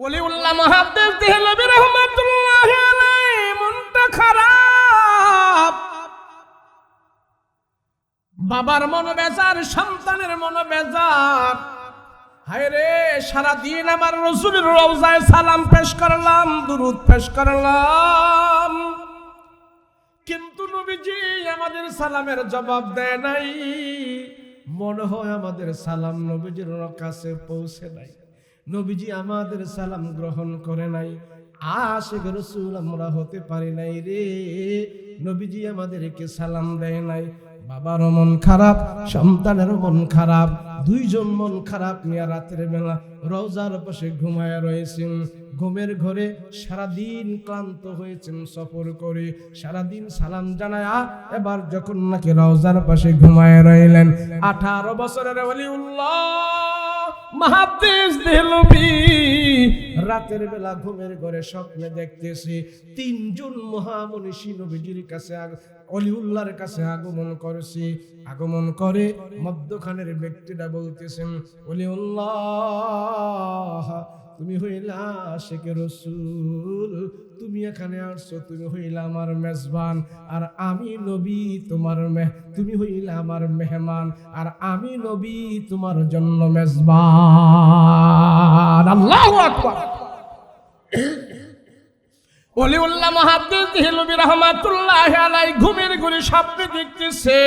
ওলিউল্লাহ মহাদ্দেশ দেহলবি রহমাতুল্লাহ মনটা খারাপ। বাবার মন বেজার, সন্তানের মন বেজার। হায় রে সারাদিন আমার রসুলের রওজায় সালাম পেশ করলাম, দুরুদ পেশ করলাম। কিন্তু নবীজি আমাদের সালামের জবাব দেয় নাই। মনে হয় আমাদের সালাম নবীজির কাছে পৌঁছে নাই। নবীজি আমাদের সালাম গ্রহণ করে নাই। আশেখ রসুল আমরা হতে পারি নাই রে। নবীজি আমাদেরকে সালাম দেয় নাই। বাবারও মন খারাপ, সন্তানেরও মন খারাপ, দুইজন মন খারাপ নিয়ে রাতের বেলা রওজার পাশে ঘুমায় রয়েছেন। ঘুমের ঘরে সারাদিন ক্লান্ত হয়েছেন সফর করে। সারাদিন সালাম জানায়া এবার যখন নাকি রোজার পাশে ঘুমায় রইলেন। আঠারো বছরের ওলিউল্লাহ মহাদেশ দেলবি রাতের বেলা ঘুমের ঘরে স্বপ্নে দেখতেছি তিনজন মহামনীষী নবীজির কাছে অলিউল্লাহর কাছে আগমন করেছি। আগমন করে মদ্যখানের ব্যক্তিটা বলতেছেন, অলিউল্লাহ, তুমি হইলা শেখে রসুল। তুমি এখানে আসছো, তুমি হইলা আমার মেজবান, আর আমি নবী তোমার মেহ তুমি হইলা আমার মেহমান, আর আমি নবী তোমার জন্য মেজবান। আল্লাহু আকবার। অলিউল্লাহ মহাদ্দেশ দিহিলবি রহমাতুল্লাহ আলাই ঘুমের ঘুরে স্বপ্নে দেখতেছে।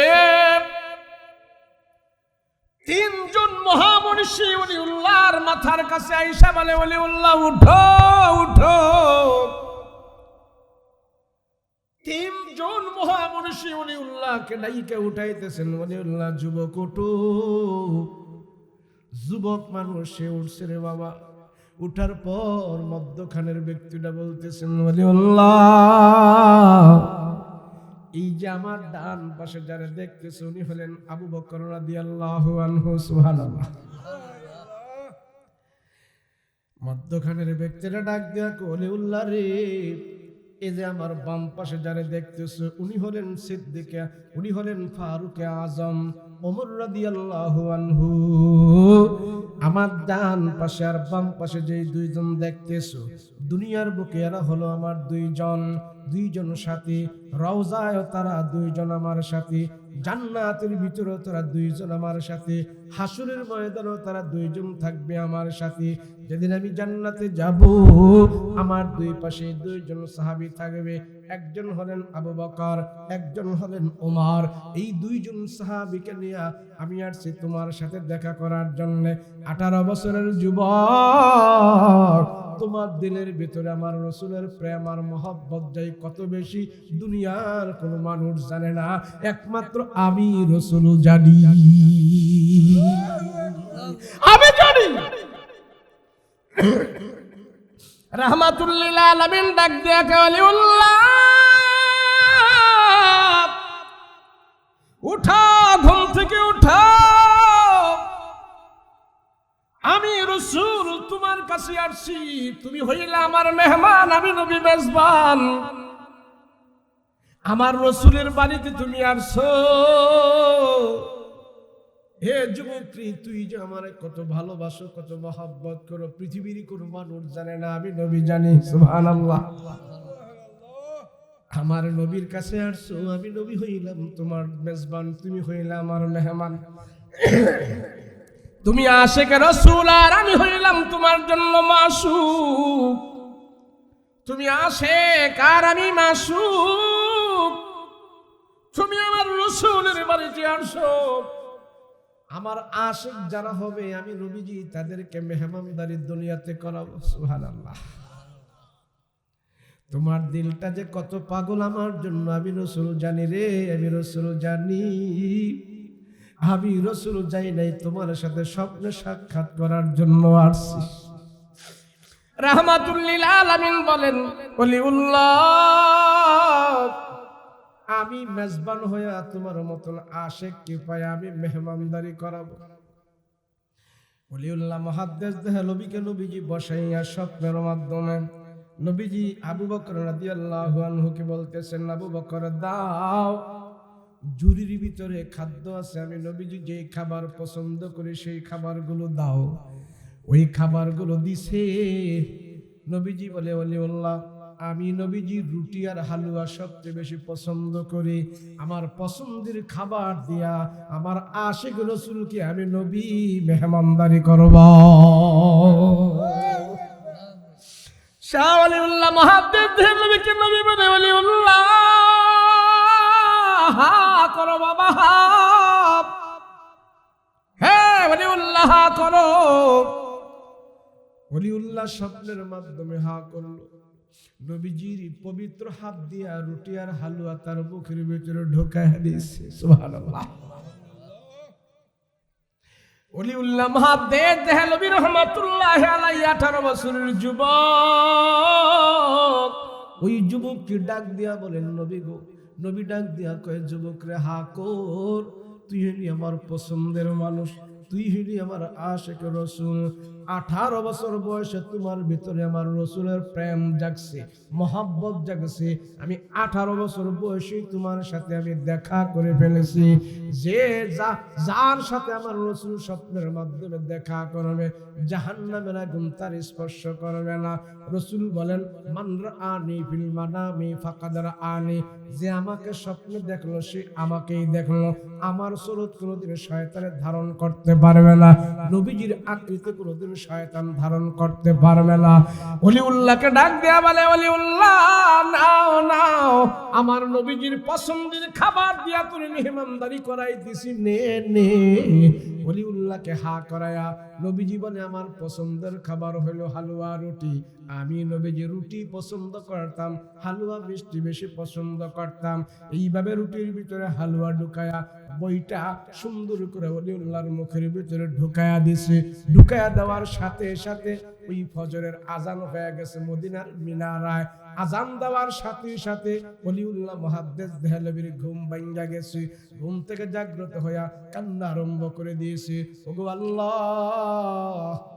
তিনজন মহামনীষী অলিউল্লাহর মাথার কাছে আইসা বলে, অলিউল্লাহ, উঠো উঠো। তিনজন মহামনীষী অলিউল্লাহকে ডাইকে উঠাইতেছেন, অলিউল্লাহ, যুবক, উঠো। যুবক মানুষ, সে উঠছে রে বাবা। উঠার পর মদ্যখানের ব্যক্তিটা বলতেছেন এই যে আমার ডান পাশে যারা দেখতেছে, উনি হলেন আবু বকর রাদিয়াল্লাহু আনহু, সুবহানাল্লাহ। মধ্যখানের ব্যক্তিরা ডাক দেয়া কোলে উল্লাহ রে এই যে আমার বাম পাশে যারা দেখতেছে, উনি হলেন সিদ্দিকে, উনি হলেন ফারুকে আজম, ওমর রাদিয়াল্লাহু আনহু। আমার ডান পাশে আর বাম পাশে যে দুইজন দেখতেছো, দুনিয়ার বুকে এরা হলো আমার দুইজন দুইজন সাথী, রওজায় তারা দুইজন আমার সাথী জান্নাতের ভিতরে তারা দুইজন আমার সাথে, হাসুরের ময়দানও তারা দুইজন থাকবে আমার সাথে। যেদিন আমি জান্নাতে যাব, আমার দুই পাশে দুইজন সাহাবি থাকবে। একজন হলেন আবু বকর, একজন হলেন ওমর। এই দুইজন সাহাবীকে নিয়ে আমি আসছি তোমার সাথে দেখা করার জন্য। আঠারো বছরের যুবক তোমার দিলের ভিতরে আমার রসুলের প্রেম আর মহব্বত যাই কত বেশি, দুনিয়ার কোনো মানুষ জানে না। একমাত্র আমি রসুল জানি। আমি জানি। রহমাতুল্লিল আলামিন ডাক দিয়া উঠা, ঘুম থেকে উঠা। আমি রসুল, তোমার কাছে আসছি তুমি হইলে আমার মেহমান, আমি নবী মেজবান। আমার রসুলের বাড়িতে তুমি আসছো হে যুবকী, তুই যে আমার কত ভালোবাসো, কত মহাব্বত করো, পৃথিবীর কোনো মানুষ জানে না, আমি নবী জানি সুহান আমার নবীর কাছে আসছো আমি নবী হইলাম তোমার মেজবান, তুমি হইলে আমার মেহমান। তুমি আশেকে রসুল আর আমি হইলাম তোমার জন্য মাসুক। তুমি আশেক আর আমি মাসুক। তুমি আমার রসুলের বাড়িতে আসো। আমার আশেক যারা হবে, আমি রবিজি তাদেরকে মেহমানদারি দুনিয়াতে করাবো সুহান আল্লাহ তোমার দিলটা যে কত পাগল আমার জন্য, আমি রসুল জানি রে, আমি রসুল জানি। আমি রসুল যাই নাই তোমার সাথে স্বপ্নে সাক্ষাৎ করার জন্য আসছি। রাহমাতুল্লিল আলামিন বলেন অলিউল্লাহ। আমি মেজবান হইয়া তোমার মতন আশেক কি পাই আমি মেহমানদারি করাবো। অলিউল্লাহ মহাদ্দেশ দেহে নবীকে নবীজি বসাইয়া স্বপ্নের মাধ্যমে নবীজি আবু বকর রাদিয়াল্লাহু আনহুকে বলতেছেন আবু বকর দাও। জুরির ভিতরে খাদ্য আছে, আমি নবীজি যে খাবার পছন্দ করি সেই খাবারগুলো দাও। ওই খাবারগুলো দিছে। নবীজি বলে, অলিউল্লাহ, আমি নবীজি রুটি আর হালুয়া সবচেয়ে বেশি পছন্দ করি। আমার পছন্দের খাবার দিয়া আমার আশেক রসুলকে আমি নবী মেহমানদারি করব। শাহ আলিউল্লাহ মহাদেব নবীকে, নবী বলে, অলিউল্লাহ করো বাবা। হ্যাঁ অলিউল্লাহ হা করো। অলিউল্লাহ স্বপ্নের মাধ্যমে হা করল। নবীজির পবিত্র হাত দিয়া রুটি আর হালুয়া তার মুখের ভিতরে ঢোকায় দিয়েছে। সুবহানাল্লাহ। অলিউল্লাহ মহাদেব, দেহে নবী রহমাতুল্লাহ আলাইহি 18 বছরের যুবক। ওই যুবককে ডাক দিয়া বলেন, নবী গো নবী ডাক দিয়া কয়ে, যুবক রে, হা কর, তুই হলি আমার পছন্দের মানুষ, তুই হলি আমার আশেক রসুল। আঠারো বছর বয়সে তোমার ভিতরে আমার রসুলের প্রেম জাগছে, মহাব্বত জাগছে। আমি আঠারো বছর বয়সে তোমার সাথে আমি দেখা করে ফেলেছি। যে যা, যার সাথে আমার রসুল স্বপ্নের মাধ্যমে দেখা করবে, জাহান্নামের আগুন তার স্পর্শ করবে না। রসুল বলেন মানরা আনি ফিল মানামি ফাকাদার আনি যে আমাকে স্বপ্নে দেখল, সে আমাকেই দেখল। আমার স্রোত কোনোদিন শয়তানের ধারণ করতে পারবে না। নবীজির আকৃতি কোনোদিন শয়তান ধারণ করতে পারবে না। অলিউল্লাহকে ডাক দেয়া বলে, অলিউল্লাহ, নাও নাও, আমার নবীজির পছন্দের খাবার দিয়া তুমি মেহমানদারি করাই দিছি নে নে। অলিউল্লাহকে হা করায়া নবীজি বলে আমার পছন্দের খাবার হলো হালুয়া রুটি। আমি নবীজি রুটি পছন্দ করতাম, হালুয়া মিষ্টি বেশি পছন্দ করতাম। এইভাবে রুটির ভিতরে হালুয়া ঢুকায়া, বইটা সুন্দর করে অলিউল্লাহর মুখের ভিতরে ঢুকায়া দিছে। ঢুকায়া দেওয়ার সাথে সাথে ওই ফজরের আজান হয়ে গেছে মদিনার মিনারায়। আজান দেওয়ার সাথে সাথে অলিউল্লাহ মহাদ্দেশ দেহলবির ঘুম বাইঙ্গা গেছে। ঘুম থেকে জাগ্রত হইয়া কান্না আরম্ভ করে দিয়েছে। ওগো আল্লাহ!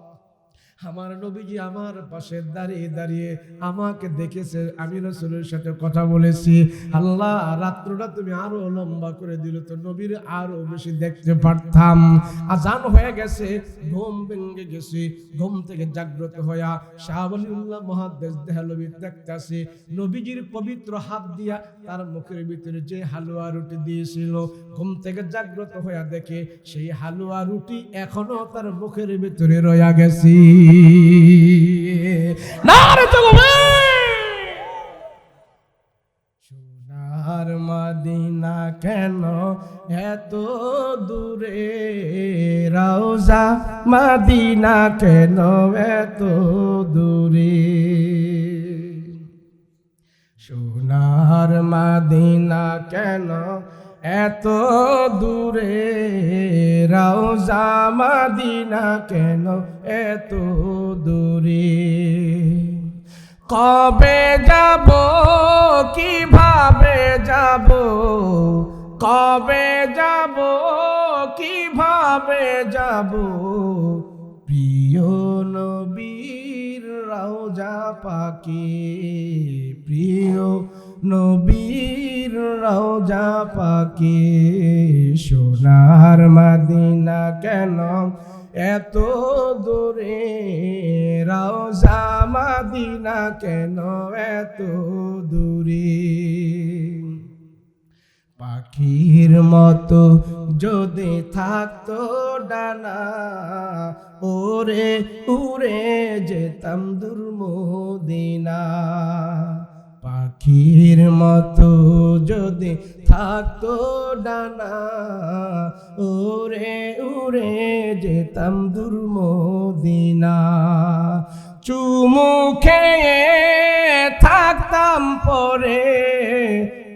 আমার নবীজি আমার পাশে দাঁড়িয়ে দাঁড়িয়ে আমাকে দেখেছে, আমি রসুলের সাথে কথা বলেছি। আল্লাহ, রাত্রটা তুমি আরও লম্বা করে দিল তো নবীর আরও বেশি দেখতে পারতাম। আজান হয়ে গেছে, ঘুম ভেঙে গেছে, ঘুম থেকে জাগ্রত হইয়া শাহবলিউল্লাহ মহাদেশ দেহালবি দেখতেছে। নবীজির পবিত্র হাত দিয়া তার মুখের ভিতরে যে হালুয়া রুটি দিয়েছিল, ঘুম থেকে জাগ্রত হইয়া দেখে সেই হালুয়া রুটি এখনও তার মুখের ভিতরে রয়া গেছি। না রে সোনার মাদিনা কেন এত দূরে? রাউজা মাদিনা কেন এত দূরে? সোনার মাদিনা কেন এত দূরে রাউজা মাদিনা কেন এত দূরে? কবে যাব, কীভাবে যাব? কবে যাব, কীভাবে যাব? প্রিয় নবীর রাউজা পাকে, প্রিয় নবীর রওজা পাকে সোনার মাদিনা কেন? এত দূরে রাউজা মাদিনা কেন এত দূরে? পাখির মতো যদি থাকতো ডানা, ওরে উড়ে যেতাম দুর্মদিনা পাখির মতো যদি থাকতো ডানা ওরে উড়ে যেতাম দুর্মদিনা চুমু খেয়ে থাকতাম পরে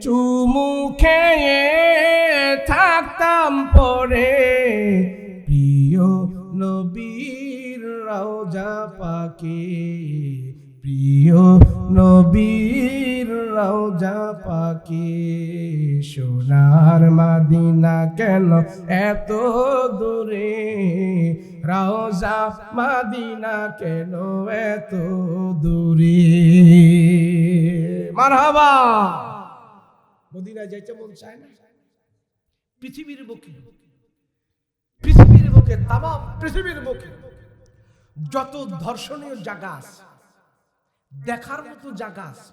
চুমুখে থাকতাম পরে। প্রিয় নবীর রওজা পাকে, প্রিয় নবীর রওজা পাকে সোনার মাদিনা কেন এত দূরে? রওজা মাদিনা কেন এত দূরে? মারহাবা! মদিনায় যাইতে মন চায় না? পৃথিবীর বুকে পৃথিবীর বুকে তাম পৃথিবীর বুকে, যত ধর্ষণীয় জায়গা আছে, দেখার মতো জায়গা আছে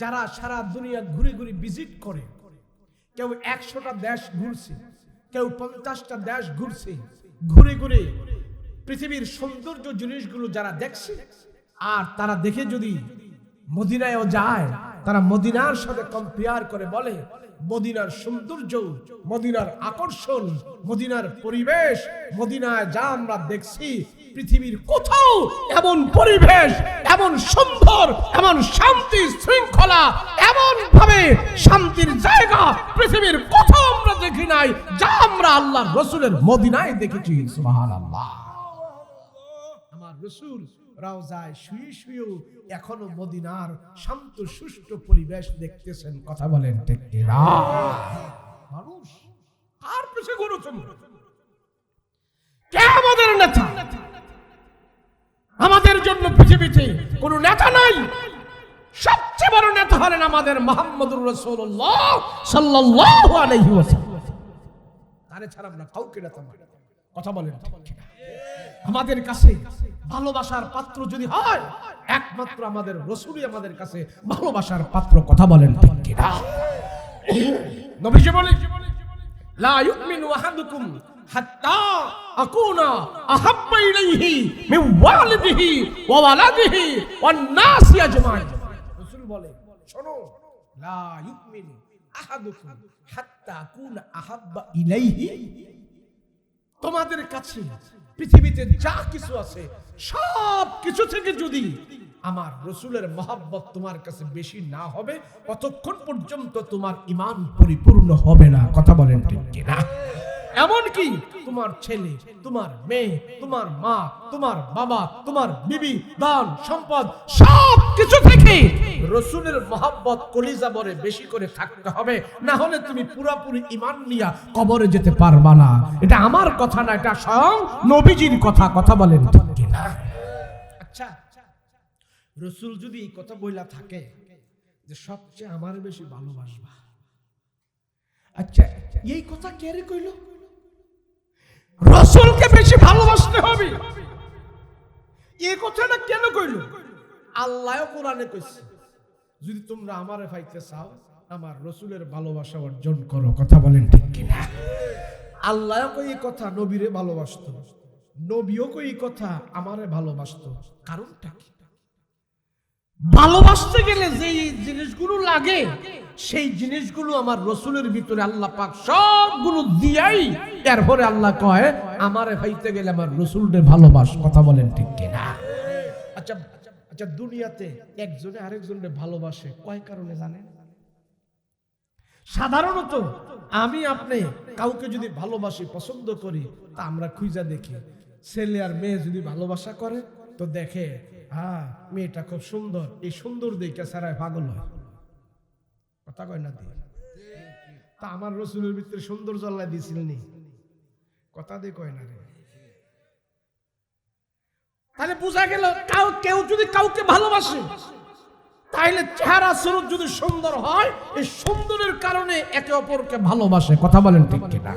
যারা সারা দুনিয়া ঘুরে ঘুরে ভিজিট করে, কেউ একশোটা দেশ ঘুরছে, কেউ পঞ্চাশটা দেশ ঘুরছে, ঘুরে ঘুরে পৃথিবীর সৌন্দর্য জিনিসগুলো যারা দেখছে, আর তারা দেখে যদি মদিনায়ও যায়, তারা মদিনার সাথে কম্পেয়ার করে বলে, মদিনার সৌন্দর্য, মদিনার আকর্ষণ, মদিনার পরিবেশ, মদিনায় যা আমরা দেখছি পৃথিবীর কোথাও এমন পরিবেশ, এমন সুন্দর, এমন শান্তি শৃঙ্খলা এমন ভাবে শান্তির জায়গা পৃথিবীর কোথাও আমরা দেখি নাই, যা আমরা আল্লাহ রসুলের মদিনায় দেখেছি, সুবহানাল্লাহ। আমার রসুল শুয়ে শুয়েও এখনও মদিনার শান্ত, সুষ্ঠু পরিবেশ দেখতেছেন, কথা বলেন মানুষ আর পিছে ঘুরেছেন কে আমাদের নেতা? আমাদের জন্য পৃথিবীতে কোনো নেতা নাই। সবচেয়ে বড় নেতা হলেন আমাদের মোহাম্মদুর ওয়াসাল্লাম। তারে ছাড়া কাউকে নেতা কথা বলেন আমাদের কাছে ভালোবাসার পাত্র যদি হয়, একমাত্র আমাদের রসুলই আমাদের কাছে ভালোবাসার পাত্র। কথা বলেন ঠিক কিনা? নবীজি বলে লা ইউমিনু আহাদুকুম হাত্তা আকুনা আহাব্বা ইলাইহি মিন ওয়ালিদিহি ওয়া ওয়ালাদিহি ওয়ান নাসি আজমাইন। রাসূল বলে শোনো লা ইউমিনু আহাদুকুম হাত্তা আকুনা আহাব্বা ইলাইহি। তোমাদের কাছে পৃথিবীতে যা কিছু আছে সব কিছু থেকে যদি আমার রসুলের মহাব্বত তোমার কাছে বেশি না হবে ততক্ষণ পর্যন্ত তোমার ইমান পরিপূর্ণ হবে না। কথা বলেন ঠিক কিনা? এমনকি তোমার ছেলে, তোমার মেয়ে, তোমার মা, তোমার বাবা, তোমার বিবি, দান, সম্পদ, সব কিছু থেকে রসুলের মহাব্বত কলিজা বরে বেশি করে থাকতে হবে। না হলে তুমি পুরাপুরি ইমান নিয়া কবরে যেতে পারবা না। এটা আমার কথা না, এটা স্বয়ং নবীজির কথা কথা বলেন আচ্ছা রসুল যদি এই কথা বইলা থাকে যে সবচেয়ে আমার বেশি ভালোবাসবা। আচ্ছা এই কথা কে রে কইল? রসুলকে বেশি ভালোবাসতে হবে। এই কথাটা কেন কইল? আল্লাহ কোরআনে কইছে, যদি তোমরা আমারে পাইতে চাও, আমার রসুলের ভালোবাসা অর্জন করো। কথা বলেন ঠিক কিনা? আল্লাহ কই এই কথা, নবীরে ভালোবাসতো। নবীও কই এই কথা, আমারে ভালোবাসতো। কারণটা কি? ভালোবাসতে গেলে যে জিনিসগুলো লাগে সেই জিনিসগুলো আমার রসুলের ভিতরে আল্লাহ পাক সবগুলো দিয়াই, এরপরে আল্লাহ কয়, আমারে ভাইতে গেলে আমার রসুলরে ভালোবাস। কথা বলেন ঠিক কিনা? আচ্ছা আচ্ছা দুনিয়াতে একজনে আরেকজনে ভালোবাসে, কয় কারণে জানেন? সাধারণত আমি আপনি কাউকে যদি ভালোবাসি, পছন্দ করি, তা আমরা খুঁজা দেখি। ছেলে আর মেয়ে যদি ভালোবাসা করে, তো দেখে হ্যাঁ মেয়েটা খুব সুন্দর, এই সুন্দর দেখে সারায় পাগল হয়। কথা কয় না দিয়ে তা আমার রসুলের ভিতরে সুন্দর জল্লাই দিয়েছিলেন কথা দিয়ে কয় না রে। তাহলে বোঝা গেল কাউ কেউ যদি কাউকে ভালোবাসে, তাইলে চেহারা স্বরূপ যদি সুন্দর হয়, এই সুন্দরের কারণে একে অপরকে ভালোবাসে। কথা বলেন ঠিক কিনা?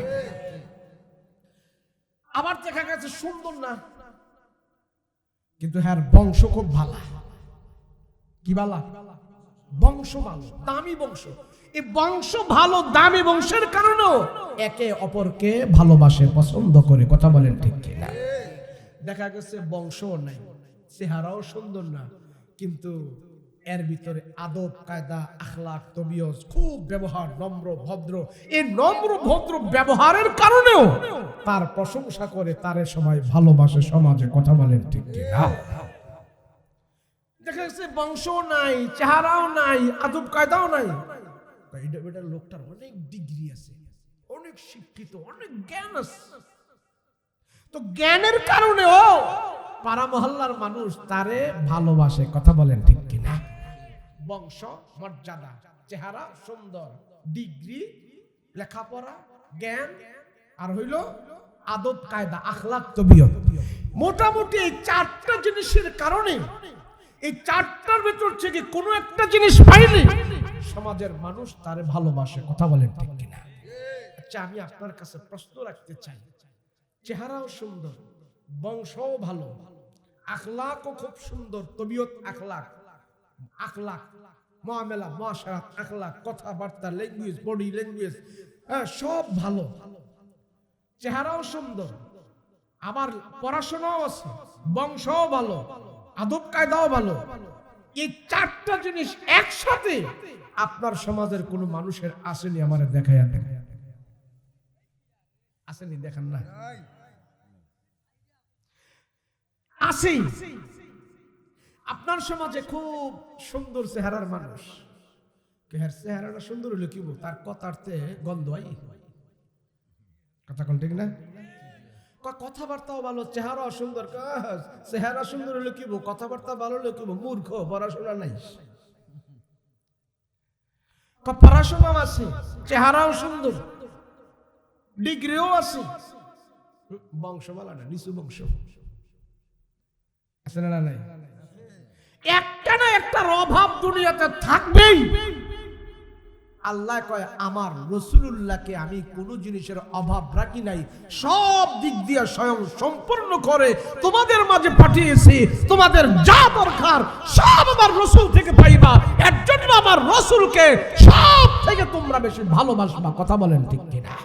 আবার দেখা গেছে সুন্দর না। কিন্তু হ্যাঁ বংশ খুব ভালো। কি বালা বংশ ভালো দামি বংশ। এই বংশ ভালো, দামি বংশের কারণেও একে অপরকে ভালোবাসে, পছন্দ করে। কথা বলেন ঠিক কিনা? দেখা গেছে বংশও নাই, চেহারাও সুন্দর না, কিন্তু এর ভিতরে আদব, কায়দা আখলাক তবিয়জ খুব ব্যবহার, নম্র, ভদ্র। এই নম্র, ভদ্র ব্যবহারের কারণেও তার প্রশংসা করে, তারে সবাই ভালোবাসে সমাজে। কথা বলেন ঠিক কিনা? দেখা যাচ্ছে বংশও নাই, চেহারাও নাই আদব কায়দাও নাই এটা এটা লোকটার অনেক ডিগ্রি আছে, অনেক শিক্ষিত, অনেক জ্ঞান আছে। তো জ্ঞানের কারণেও পাড়া মহল্লার মানুষ তারে ভালোবাসে, কথা বলেন ঠিক কিনা? বংশ, মর্যাদা, চেহারা সুন্দর ডিগ্রি লেখাপড়া, জ্ঞান, আর হইল আদব কায়দা আখলাক তবিয়ত। মোটামুটি এই চারটা জিনিসের কারণে এই চারটার ভেতর থেকে কোনো একটা জিনিস পাইলে সমাজের মানুষ তারে ভালোবাসে, কথা বলেন ঠিক কিনা? আচ্ছা আমি আপনার কাছে প্রশ্ন রাখতে চাই। চেহারাও সুন্দর, বংশও ভালো, আখলাকও খুব সুন্দর, তবিয়ত আখলাক আখলাক, মহামেলা, মহাসারাত, আখলাক, কথাবার্তা ল্যাঙ্গুয়েজ বডি ল্যাঙ্গুয়েজ হ্যাঁ সব ভালো। চেহারাও সুন্দর, আবার পড়াশোনাও আছে, বংশও ভালো আদব কায়দাও ভালো। এই চারটা জিনিস একসাথে আপনার সমাজের কোন মানুষের আসেনি আমার দেন। আসেনি, দেখেন না। আসেই। আপনার সমাজে খুব সুন্দর চেহারার মানুষ। চেহারাটা সুন্দর হলে কি তার কথার্থে গন্ধ হয়। কথা কোন ঠিক না? কথাবার্তাও ভালো চেহারাও সুন্দর। কয়, চেহারা সুন্দর হলে কি কথাবার্তা ভালো হলে কি মূর্খ পড়াশোনা নাই। পড়াশোনাও আছে চেহারাও সুন্দর ডিগ্রিও আছে। হুম, বংশমালা না নিচু বংশ। আছে না নাই? একটা না একটার অভাব দুনিয়াতে থাকবেই। আল্লাহ কয়, আমার রসুলুল্লাহকে আমি কোন জিনিসের অভাব রাখি নাই। সব দিক দিয়ে স্বয়ং সম্পূর্ণ করে তোমাদের মাঝে পাঠিয়েছি। তোমাদের যা দরকার সব আমার রসুল থেকে পাইবা। এর জন্য আমার রসুলকে সব থেকে তোমরা বেশি ভালোবাসবা। কথা বলেন ঠিক কিনা?